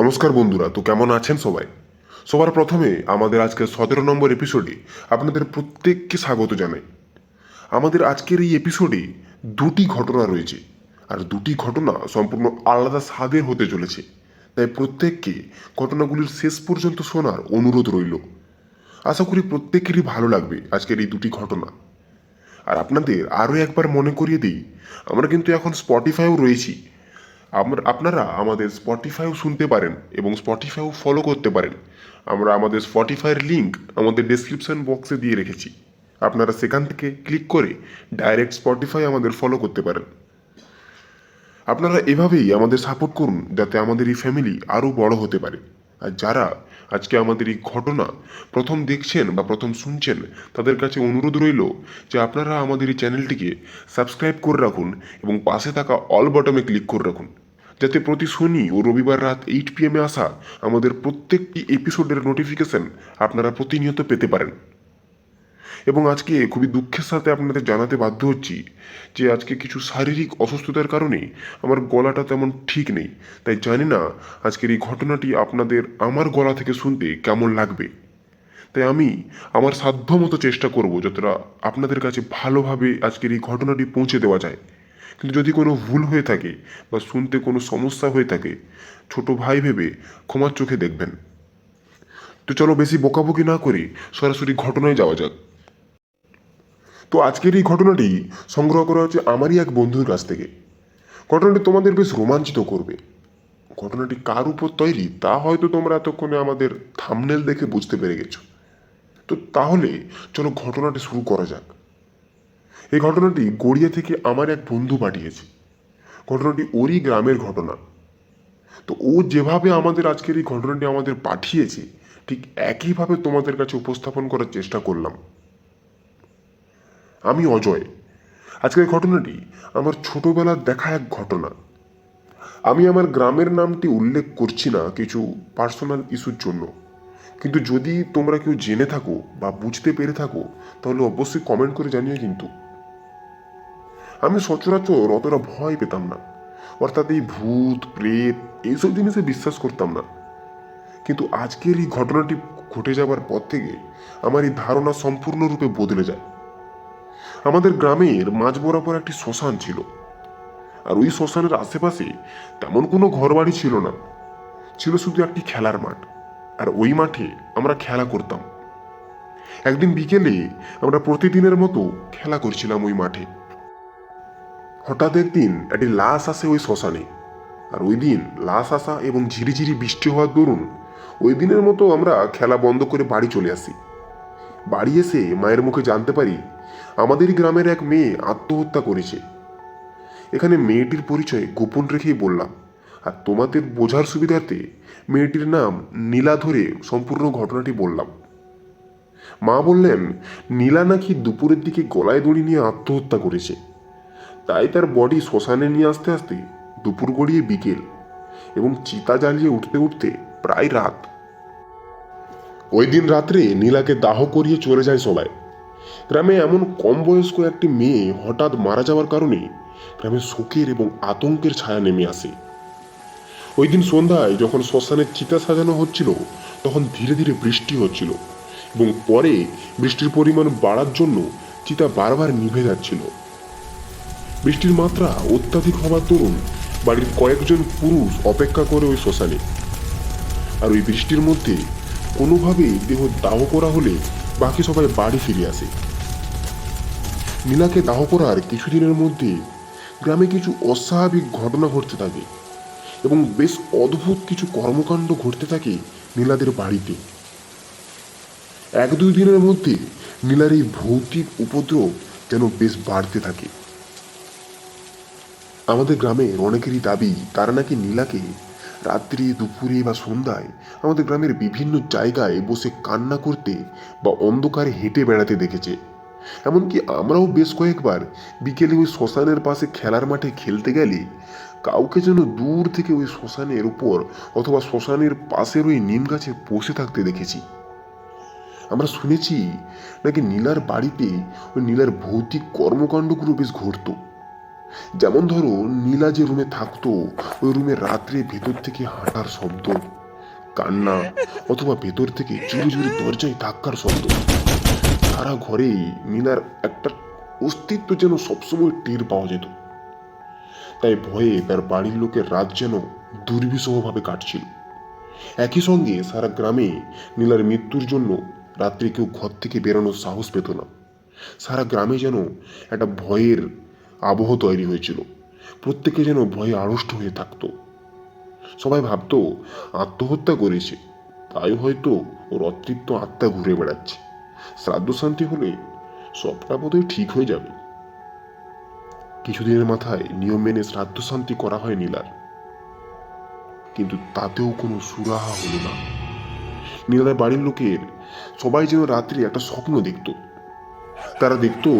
নমস্কার বন্ধুরা, তো কেমন আছেন সবাই? সবার প্রথমে আমাদের আজকের সতেরো নম্বর এপিসোডে আপনাদের প্রত্যেককে স্বাগত জানাই। আমাদের আজকের এই এপিসোডে দুটি ঘটনা রয়েছে, আর দুটি ঘটনা সম্পূর্ণ আলাদা স্বাদের হতে চলেছে। তাই প্রত্যেককে ঘটনাগুলির শেষ পর্যন্ত শোনার অনুরোধ রইল। আশা করি প্রত্যেকেরই ভালো লাগবে আজকের এই দুটি ঘটনা। আর আপনাদের আরও একবার মনে করিয়ে দিই, আমরা কিন্তু এখন স্পটিফাইও রয়েছি আপনারা আমাদের স্পটিফাইও শুনতে পারেন এবং স্পটিফাইও ফলো করতে পারেন। আমরা আমাদের স্পটিফাইয়ের লিঙ্ক আমাদের ডেসক্রিপশন বক্সে দিয়ে রেখেছি। আপনারা সেখান থেকে ক্লিক করে ডাইরেক্ট স্পটিফাই আমাদের ফলো করতে পারেন। আপনারা এভাবেই আমাদের সাপোর্ট করুন যাতে আমাদের এই ফ্যামিলি আরও বড় হতে পারে। আর যারা আজকে আমাদের এই ঘটনা প্রথম দেখছেন বা প্রথম শুনছেন, তাদের কাছে অনুরোধ রইল যে আপনারা আমাদের এই চ্যানেলটিকে সাবস্ক্রাইব করে রাখুন এবং পাশে থাকা অল বটমে ক্লিক করে রাখুন। যাতে প্রতি শনি ও রবিবার রাত এইট পিএমে আসা আমাদের প্রত্যেকটি এপিসোডের নোটিফিকেশন আপনারা প্রতিনিয়ত পেতে পারেন। এবং আজকে খুবই দুঃখের সাথে আপনাদের জানাতে বাধ্য হচ্ছি যে আজকে কিছু শারীরিক অসুস্থতার কারণে আমার গলাটা তেমন ঠিক নেই। তাই জানি না আজকের এই ঘটনাটি আপনাদের আমার গলা থেকে শুনতে কেমন লাগবে। তাই আমি আমার সাধ্যমতো চেষ্টা করব যতটা আপনাদের কাছে ভালোভাবে আজকের এই ঘটনাটি পৌঁছে দেওয়া যায়। কিন্তু যদি কোনো ভুল হয়ে থাকে বা শুনতে কোনো সমস্যা হয়ে থাকে, ছোট ভাই ভেবে ক্ষমার চোখে দেখবেন। তো চলো বেশি বকাবকি না করে সরাসরি ঘটনায় যাওয়া যাক। তো আজকের এই ঘটনাটি সংগ্রহ করা হচ্ছে আমারই এক বন্ধুর কাছ থেকে। ঘটনাটি তোমাদের বেশ রোমাঞ্চিত করবে। ঘটনাটি কার উপর তৈরি তা হয়তো তোমরা এতক্ষণে আমাদের থামনেল দেখে বুঝতে পেরে গেছো। তো তাহলে চলো ঘটনাটি শুরু করা যাক। এই ঘটনাটি গড়িয়া থেকে আমার এক বন্ধু পাঠিয়েছে। ঘটনাটি ওরই গ্রামের ঘটনা। তো ও যেভাবে আমাদের আজকের এই ঘটনাটি আমাদের পাঠিয়েছে, ঠিক একইভাবে তোমাদের কাছে উপস্থাপন করার চেষ্টা করলাম। আমি অজয়। আজকের ঘটনাটি আমার ছোটবেলার দেখা এক ঘটনা। আমি আমার গ্রামের নামটি উল্লেখ করছি না কিছু পার্সোনাল ইস্যুর জন্য। কিন্তু যদি তোমরা কেউ জেনে থাকো বা বুঝতে পেরে থাকো, তাহলে অবশ্যই কমেন্ট করে জানিও কিন্তু। আমি সচরাচর অতটা ভয় পেতাম না। অর্থাৎ এই ভূত, প্রেত, এইসব জিনিসে বিশ্বাস করতাম না। কিন্তু আজকের এই ঘটনাটি ঘটে যাবার পর থেকে আমার এই ধারণা সম্পূর্ণরূপে বদলে যায়। আমাদের গ্রামের মাঝ বরাবর একটি শ্মশান ছিল। আর ওই শ্মশানের আশেপাশে তেমন কোনো ঘরবাড়ি ছিল না। ছিল শুধু একটি খেলার মাঠ। আর ওই মাঠে আমরা খেলা করতাম। একদিন বিকেলে আমরা প্রতিদিনের মতো খেলা করছিলাম ওই মাঠে। হঠাৎ একদিন একটি লাশ আসে ওই শ্মশানে। আর ওই দিন লাশ আসা এবং ঝিরিঝিরি বৃষ্টি হওয়ার দরুন ওই দিনের মতো আমরা খেলা বন্ধ করে বাড়ি চলে আসি। বাড়ি এসে মায়ের মুখে জানতে পারি আমাদেরই গ্রামের এক মেয়ে আত্মহত্যা করেছে। এখানে মেয়েটির পরিচয় গোপন রেখেই বললাম, আর তোমাদের বোঝার সুবিধার্থে মেয়েটির নাম নীলা ধরে সম্পূর্ণ ঘটনাটি বললাম। মা বললেন, নীলা নাকি দুপুরের দিকে গলায় দড়ি নিয়ে আত্মহত্যা করেছে। তাই তার বডি শ্মশানে নিয়ে আসতে আসতে দুপুর গড়িয়ে বিকেল এবং চিতা জ্বালিয়ে উঠতে উঠতে প্রায় রাত। ওই দিন রাত্রে নীলাকে দাহ করিয়ে চলে যায় সবাই। গ্রামে এমন কম বয়স্ক একটি মেয়ে হঠাৎ মারা যাওয়ার কারণে গ্রামে শোকের এবং আতঙ্কের ছায়া নেমে আসে। ওই দিন সন্ধ্যায় যখন শ্মশানের চিতা সাজানো হচ্ছিল, তখন ধীরে ধীরে বৃষ্টি হচ্ছিল এবং পরে বৃষ্টির পরিমাণ বাড়ার জন্য চিতা বারবার নিভে যাচ্ছিল। বৃষ্টির মাত্রা অত্যাধিক হওয়ার তরুণ বাড়ির কয়েকজন পুরুষ অপেক্ষা করে ওই শ্মশানে। আর ওই বৃষ্টির মধ্যে কোনোভাবেই দেহ দাহ করা হলে বাকি সবাই বাড়ি ফিরে আসে। নীলাকে দাহ করার কিছুদিনের মধ্যে গ্রামে কিছু অস্বাভাবিক ঘটনা ঘটতে থাকে এবং বেশ অদ্ভুত কিছু কর্মকাণ্ড ঘটতে থাকে নীলাদের বাড়িতে। এক দুই দিনের মধ্যে নীলার এই ভৌতিক উপদ্রব যেন বেশ বাড়তে থাকে। আমাদের গ্রামের অনেকেরই দাবি, তারা নাকি নীলাকে রাত্রি দুপুরে বা সন্ধ্যায় আমাদের গ্রামের বিভিন্ন জায়গায় বসে কান্না করতে বা অন্ধকারে হেঁটে বেড়াতে দেখেছে। এমনকি আমরাও বেশ কয়েকবার বিকেলে ওই শ্মশানের পাশে খেলার মাঠে খেলতে গেলে কাউকে যেন দূর থেকে ওই শ্মশানের উপর অথবা শ্মশানের পাশের ওই নিম গাছে বসে থাকতে দেখেছি। আমরা শুনেছি নাকি নীলার বাড়িতে ওই নীলার ভৌতিক কর্মকাণ্ডগুলো বেশ ঘটতো। যেমন ধরো নীলা যে রুমে থাকতো, ওই রুমে রাত্রে ভেতর থেকে হাঁটার শব্দ, কান্না, অথবা ভেতর থেকে চুরি চুরি দরজায় ধাক্কার শব্দ। সারা ঘরেই নীলার একটা অস্তিত্ব যেন সবসময় টের পাওয়া যেত। তাই ভয়ে তার বাড়ির লোকের রাত যেন দুর্বিষহভাবে কাটছিল। একই সঙ্গে সারা গ্রামে নীলার মৃত্যুর জন্য রাত্রে কেউ ঘর থেকে বেরোনোর সাহস পেত না। সারা গ্রামে যেন একটা ভয়ের আবহ তৈরি হয়েছিল। প্রত্যেকে যেন ভয়ে আড়ষ্ট হয়ে থাকতো। সবাই ভাবতো, আত্মহত্যা করেছে। তাই হয়তো ওর অতৃপ্ত আত্মা ঘুরে বেড়াচ্ছে। শ্রাদ্ধ শান্তি হলে সবটা বোধহয় ঠিক হয়ে যাবে। কিছুদিনের মাথায় নিয়ম মেনে শ্রাদ্ধ শান্তি করা হয় নীলার। কিন্তু তাতেও কোনো সুরাহা হলো না। নীলার বাড়ির লোকের সবাই যেন রাত্রি একটা স্বপ্ন দেখত। তারা দেখতো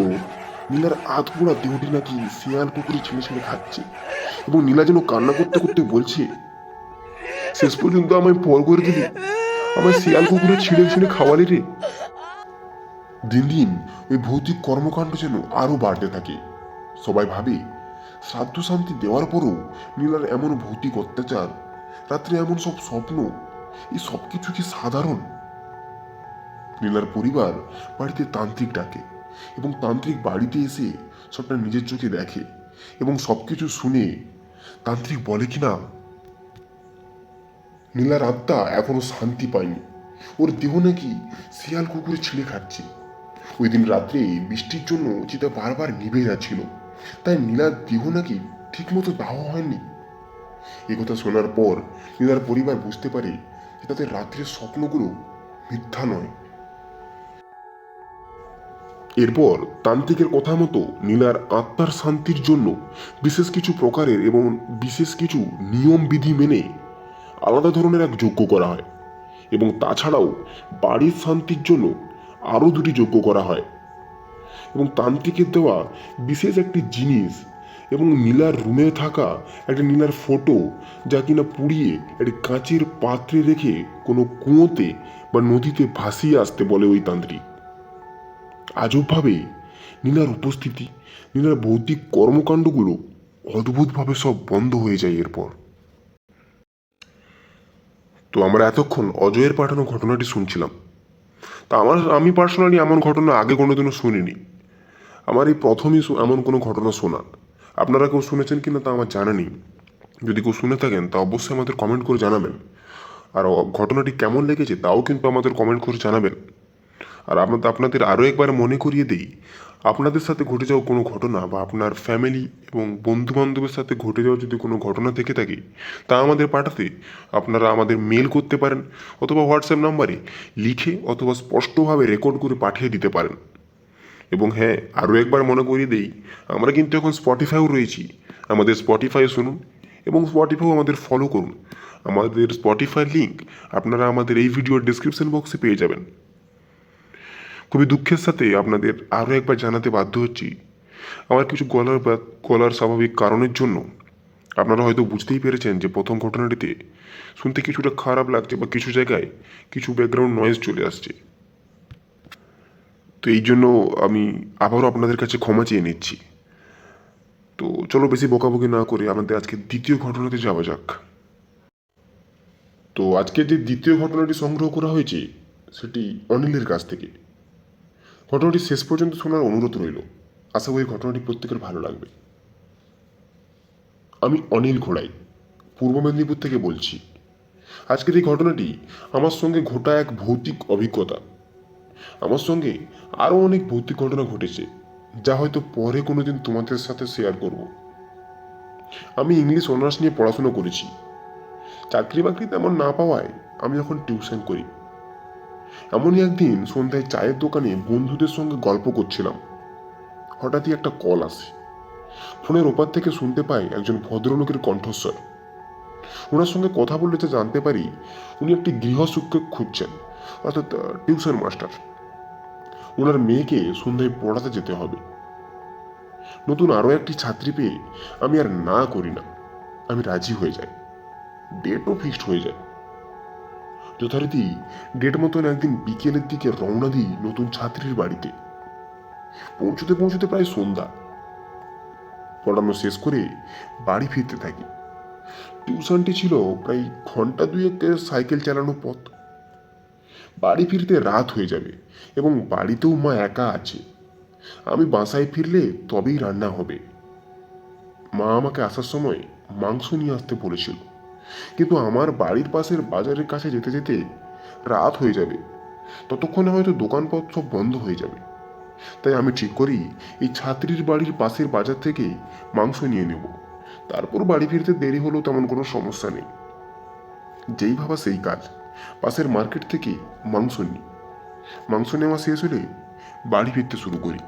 নীলার আধপোড়া দেহটি নাকি শিয়াল পুকুরে ছেড়ে ছেড়ে খাচ্ছে? এবং নীলা যেন কান্না করতে করতে বলছে, শেষ পর্যন্ত আমায় পর করে দিলি? আমায় শিয়াল কুকুরে ছিঁড়ে ছিঁড়ে খাওয়ালি রে? দিন দিন ওই ভৌতিক কর্মকাণ্ড যেন আরও বাড়তে থাকে। সবাই ভাবে, শ্রাদ্ধ শান্তি দেওয়ার পরও নীলার এমন ভৌতিক অত্যাচার, রাত্রে এমন সব স্বপ্ন, এই সব কিছু কি সাধারণ? নীলার পরিবার বাড়িতে তান্ত্রিক ডাকে। এবং তান্ত্রিক বাড়িতে এসে সবটা নিজের চোখে দেখে এবং সবকিছু শুনে তান্ত্রিক বলে কিনা নীলার আত্মা এখনও শান্তি পায়নি। ওর দেহ নাকি শিয়াল কুকুরে ছিঁড়ে খাচ্ছে। ওই দিন রাত্রে বৃষ্টির জন্য চিতা বারবার নিভে যাচ্ছিল। তাই নীলার দেহ নাকি ঠিকমতো দাহ হয়নি। একথা শোনার পর নীলার পরিবার বুঝতে পারে যে তাদের রাত্রের স্বপ্নগুলো মিথ্যা নয়। এরপর তান্ত্রিকের কথা মতো নীলার আত্মার শান্তির জন্য বিশেষ কিছু প্রকারের এবং বিশেষ কিছু নিয়ম বিধি মেনে আলাদা ধরনের এক যজ্ঞ করা হয় এবং তাছাড়াও বাড়ির শান্তির জন্য আরও দুটি যজ্ঞ করা হয়। এবং তান্ত্রিকের দেওয়া বিশেষ একটি জিনিস এবং নীলার রুমে থাকা একটা নীলার ফটো যা কিনা পুড়িয়ে একটি কাঁচের পাত্রে রেখে কোনো কুয়োতে বা নদীতে ভাসিয়ে আসতে বলে ওই তান্ত্রিক। আজবভাবে নীলার উপস্থিতি, নীলার ভৌতিক কর্মকাণ্ডগুলো অদ্ভুতভাবে সব বন্ধ হয়ে যায় এরপর। তো আমরা এতক্ষণ অজয়ের পাঠানো ঘটনাটি শুনছিলাম। তা আমার, আমি পার্সোনালি এমন ঘটনা আগে কোনোদিনও শুনিনি। আমার এই প্রথমই এমন কোনো ঘটনা শোনা। আপনারা কেউ শুনেছেন কিনা তা আমার জানা নেই। যদি কেউ শুনে থাকেন, তা অবশ্যই আমাদের কমেন্ট করে জানাবেন। আর ঘটনাটি কেমন লেগেছে, তাও কিন্তু আমাদের কমেন্ট করে জানাবেন। আর আপনাদের আপনাদের আরও একবার মনে করিয়ে দিই, আপনাদের সাথে ঘটে যাওয়া কোনো ঘটনা বা আপনার ফ্যামিলি এবং বন্ধু বান্ধবের সাথে ঘটে যাওয়া যদি কোনো ঘটনা থেকে থাকে, তা আমাদের পাঠাতে আপনারা আমাদের মেল করতে পারেন অথবা হোয়াটসঅ্যাপ নাম্বারে লিখে অথবা স্পষ্টভাবে রেকর্ড করে পাঠিয়ে দিতে পারেন। এবং হ্যাঁ আরও একবার মনে করিয়ে দেই, আমরা কিন্তু এখন স্পটিফাইও রয়েছি। আমাদের স্পটিফাই শুনুন এবং স্পটিফাইও আমাদের ফলো করুন। আমাদের স্পটিফাই লিঙ্ক আপনারা আমাদের এই ভিডিওর ডিসক্রিপশন বক্সে পেয়ে যাবেন। খুবই দুঃখের সাথে আপনাদের আরও একবার জানাতে বাধ্য হচ্ছি। আমার কিছু গলার বা গলার স্বাভাবিক কারণের জন্য আপনারা হয়তো বুঝতেই পেরেছেন যে প্রথম ঘটনাটিতে শুনতে কিছুটা খারাপ লাগছে বা কিছু জায়গায় কিছু ব্যাকগ্রাউন্ড নয়েজ চলে আসছে। তো এই জন্য আমি আবারও আপনাদের কাছে ক্ষমা চেয়ে নিচ্ছি। তো চলো বেশি বকাবকি না করে আমাদের আজকে দ্বিতীয় ঘটনাতে যাওয়া যাক। তো আজকে যে দ্বিতীয় ঘটনাটি সংগ্রহ করা হয়েছে, সেটি অনিলের কাছ থেকে। ঘটনাটি শেষ পর্যন্ত শোনার অনুরোধ রইল। আশা করি ঘটনাটি প্রত্যেকের ভালো লাগবে। আমি অনিল ঘোড়াই, পূর্ব মেদিনীপুর থেকে বলছি। আজকের এই ঘটনাটি আমার সঙ্গে ঘটা এক ভৌতিক অভিজ্ঞতা। আমার সঙ্গে আরও অনেক ভৌতিক ঘটনা ঘটেছে, যা হয়তো পরে কোনোদিন তোমাদের সাথে শেয়ার করব। আমি ইংলিশ অনার্স নিয়ে পড়াশোনা করেছি। চাকরি বাকরি তেমন না পাওয়ায় আমি যখন টিউশন করি। এমনই একদিন সন্ধ্যায় চায়ের দোকানে বন্ধুদের সঙ্গে গল্প করছিলাম। হঠাৎই একটা কল আসে। ফোনের ওপার থেকে শুনতে পাই একজন ভদ্রলোকের কণ্ঠস্বর। ওনার সঙ্গে কথা বললে যা জানতে পারি, উনি একটি গৃহশিক্ষক খুঁজছেন, অর্থাৎ টিউশন মাস্টার। ওনার মেয়েকে সন্ধ্যায় পড়াতে যেতে হবে। নতুন আরও একটি ছাত্রী পেয়ে আমি আর না করি না। আমি রাজি হয়ে যাই। ডেটও ফিক্সড হয়ে যায়। যথারীতি ডেট মতন একদিন বিকেলের দিকে রওনা দিই নতুন ছাত্রীর বাড়িতে। পৌঁছতে পৌঁছতে প্রায় সন্ধ্যা। পড়ানো শেষ করে বাড়ি ফিরতে থাকি। টিউশনটি ছিল প্রায় ঘণ্টা দুয়েকের সাইকেল চালানো পথ। বাড়ি ফিরতে রাত হয়ে যাবে এবং বাড়িতেও মা একা আছে। আমি বাসায় ফিরলে তবেই রান্না হবে। মা আমাকে আসার সময় মাংস নিয়ে আসতে বলেছিল। কিন্তু আমার বাড়ির পাশের বাজারের কাছে যেতে যেতে রাত হয়ে যাবে। ততক্ষণে হয়তো দোকানপত্র সব বন্ধ হয়ে যাবে। তাই আমি ঠিক করি এই ছাত্রীর বাড়ির পাশের বাজার থেকে মাংস নিয়ে নেব। তারপর বাড়ি ফিরতে দেরি হলেও তেমন কোনো সমস্যা নেই। যেই ভাবা সেই কাজ। পাশের মার্কেট থেকে মাংস নিই। মাংস নেওয়া শেষ হলে বাড়ি ফিরতে শুরু করি।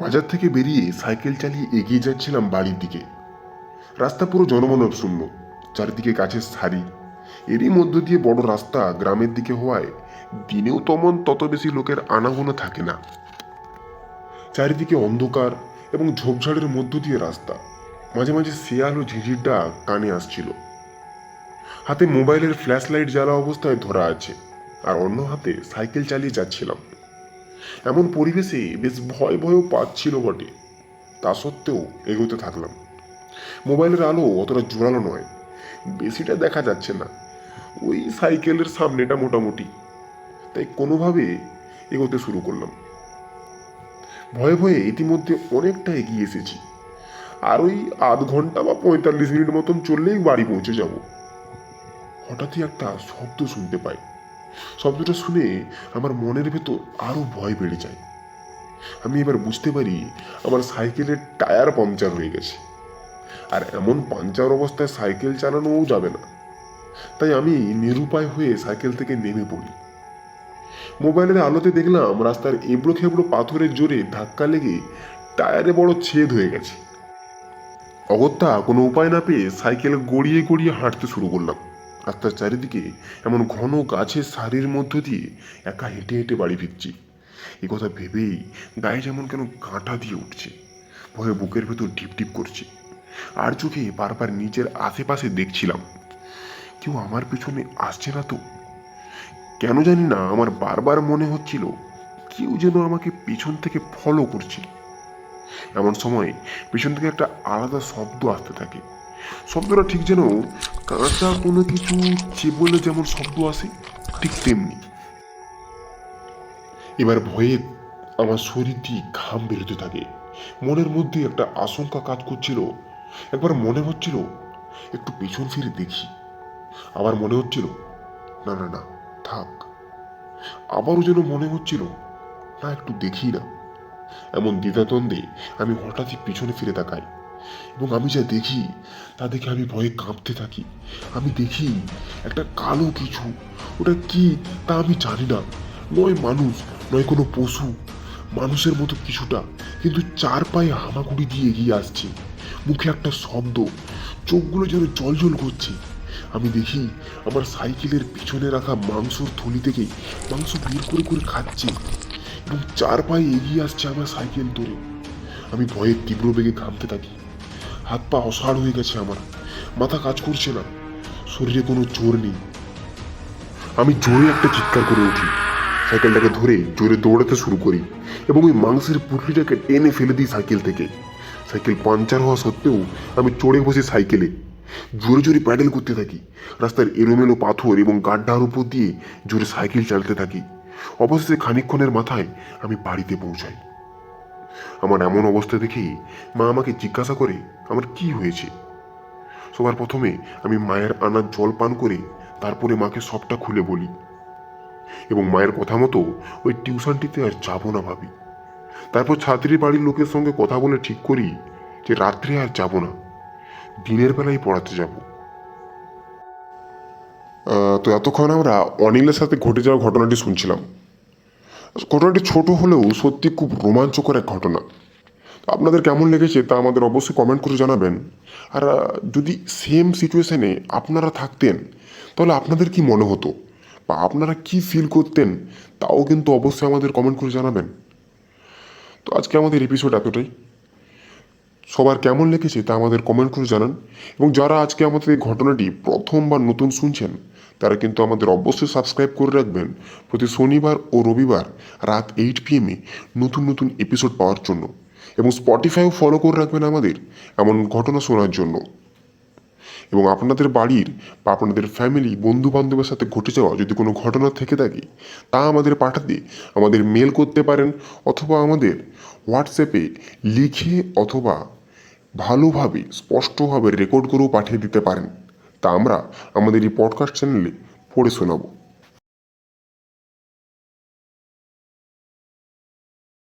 বাজার থেকে বেরিয়ে সাইকেল চালিয়ে এগিয়ে যাচ্ছিলাম বাড়ির দিকে। রাস্তা পুরো জনমানব শূন্য, চারিদিকে গাছের সারি। এরই মধ্য দিয়ে বড় রাস্তা গ্রামের দিকে হওয়ায় দিনেও তেমন তত বেশি লোকের আনাগোনা থাকে না। চারিদিকে অন্ধকার এবং ঝোপঝাড়ের মধ্য দিয়ে রাস্তা। মাঝে মাঝে শিয়াল ও ঝিঝির কানে আসছিল। হাতে মোবাইলের ফ্ল্যাশ লাইট জ্বালা অবস্থায় ধরা আছে, আর অন্য হাতে সাইকেল চালিয়ে যাচ্ছিলাম। এমন পরিবেশে বেশ ভয় ভয়ও পাচ্ছিল বটে। তা সত্ত্বেও এগোতে থাকলাম। মোবাইলের আলো অতটা জোরালো নয়। বেশিটা দেখা যাচ্ছে না। ওই সাইকেলের সামনেটা মোটামুটি। তাই কোনোভাবে এগোতে শুরু করলাম। ভয়ে ভয়ে ইতিমধ্যে অনেকটা এগিয়ে এসেছি। আর ওই আধ ঘণ্টা বা পঁয়তাল্লিশ মিনিট মতন চললেই বাড়ি পৌঁছে যাব। হঠাৎই একটা শব্দ শুনতে পাই। শব্দটা শুনে আমার মনের ভেতর আরও ভয় বেড়ে যায়। আমি এবার বুঝতে পারি আমার সাইকেলের টায়ার পাংচার হয়ে গেছে। আর এমন পাঞ্চার অবস্থায় সাইকেল চালানোও যাবে না। তাই আমি নিরুপায় হয়ে সাইকেল থেকে নেমে পড়ি। মোবাইলের আলোতে দেখলাম রাস্তার এবড়ো খেবড়ো পাথরের জোরে ধাক্কা লেগে টায়ারে বড় ছেদ হয়ে গেছে। অগত্যা কোনো উপায় না পেয়ে সাইকেল গড়িয়ে গড়িয়ে হাঁটতে শুরু করলাম। রাস্তার চারিদিকে এমন ঘন গাছের সারির মধ্য দিয়ে একা হেঁটে হেঁটে বাড়ি ফিরছি। এ কথা ভেবেই গায়ে যেমন কেন কাঁটা দিয়ে উঠছে। ভয়ে বুকের ভেতর টিপ টিপ করছে। আর চোখে বারবার নিচের আশেপাশে দেখছিলাম। কেউ আমার পিছনে আসছে না তো? কেন জানি না আমার বারবার মনে হচ্ছিল কেউ যেন আমাকে পিছন থেকে ফলো করছে। এমন সময় পিছন থেকে একটা আলাদা শব্দ আসতে থাকে। শব্দটা ঠিক যেন কাঁচা কোনো কিছু চেবলে যেমন শব্দ আসে, ঠিক তেমনি। এবার ভয়ে আমার শরীর দিয়ে ঘাম বেরোতে থাকে। মনের মধ্যে একটা আশঙ্কা কাজ করছিল একবার মনে হচ্ছিল, একটু পেছন ফিরে দেখি। আবার মনে হচ্ছিল, না না না, থাক। আবারও যেন মনে হচ্ছিল, না, একটু দেখি না। এমন দ্বিধাদ্বন্দ্বে আমি হঠাৎই পিছনে ফিরে তাকাই এবং আমি যা দেখি, তা দেখে আমি ভয়ে কাঁপতে থাকি। আমি দেখি একটা কালো কিছু, ওটা কি তা আমি জানি না। নয় মানুষ, নয় কোনো পশু, মানুষের মতো কিছুটা, কিন্তু চার পায়ে হামাগুড়ি দিয়ে এগিয়ে আসছে। মুখে একটা শব্দ, চোখগুলো যেন জল করছে। আমি দেখি আমার সাইকেলের পিছনে রাখা মাংসর থলি থেকে মাংস বের করে করে খাচ্ছে এবং চার পায়ে এগিয়ে আসছে আমার সাইকেল ধরে। আমি ভয়ের তীব্র বেগে ঘামতে থাকি। হাত পা অসাড় হয়ে গেছে আমার, মাথা কাজ করছে না, শরীরে কোনো জোর নেই। আমি জোরে একটা চিৎকার করে উঠি। সাইকেলটাকে ধরে জোরে দৌড়াতে শুরু করি এবং ওই মাংসের পুটলিটাকে টেনে ফেলে দিই সাইকেল থেকে। সাইকেল পাঞ্চার হওয়া সত্ত্বেও আমি চড়ে বসি সাইকেলে জোরে জোরে প্যাডেল করতে থাকি। রাস্তার এলোমেলো পাথর এবং গাড্ডার উপর দিয়ে জোরে সাইকেল চালাতে থাকি। অবশেষে খানিকক্ষণের মাথায় আমি বাড়িতে পৌঁছাই। আমার এমন অবস্থা দেখেই মা আমাকে জিজ্ঞাসা করে, আমার কি হয়েছে? সবার প্রথমে আমি মায়ের আনার জল পান করে তারপরে মাকে সবটা খুলে বলি এবং মায়ের কথা মতো ওই টিউশনটিতে আর যাব না ভাবি। তারপর ছাত্রীর বাড়ির লোকের সঙ্গে কথা বলে ঠিক করি যে রাত্রে আর যাব না। দিনের বেলায় পড়াতে যাব। তো এতক্ষণ আমরা অনিলের সাথে ঘটে যাওয়া ঘটনাটি শুনছিলাম। ঘটনাটি ছোট হলেও সত্যি খুব রোমাঞ্চকর এক ঘটনা। আপনাদের কেমন লেগেছে তা আমাদের অবশ্যই কমেন্ট করে জানাবেন। আর যদি সেম সিচুয়েশানে আপনারা থাকতেন, তাহলে আপনাদের কি মনে হতো? বা আপনারা কি ফিল করতেন? তাও কিন্তু অবশ্যই আমাদের কমেন্ট করে জানাবেন। তো আজকে আমাদের এপিসোড এতটাই। সবার কেমন লেগেছে তা আমাদের কমেন্ট করে জানান। এবং যারা আজকে আমাদের এই ঘটনাটি প্রথম বা নতুন শুনছেন, তারা কিন্তু আমাদের অবশ্যই সাবস্ক্রাইব করে রাখবেন। প্রতি শনিবার ও রবিবার রাত এইট পিএমে নতুন নতুন এপিসোড পাওয়ার জন্য। এবং স্পটিফাইও ফলো করে রাখবেন আমাদের এমন ঘটনা শোনার জন্য। এবং আপনাদের বাড়ির বা আপনাদের ফ্যামিলি বন্ধু বান্ধবের সাথে ঘটে যাওয়া যদি কোনো ঘটনা থেকে থাকে, তা আমাদের পাঠাতে, আমাদের মেল করতে পারেন অথবা আমাদের হোয়াটসঅ্যাপে লিখে অথবা ভালোভাবে, স্পষ্টভাবে রেকর্ড করেও পাঠিয়ে দিতে পারেন। তা আমরা আমাদের এই পডকাস্ট চ্যানেলে পড়ে শোনাবো।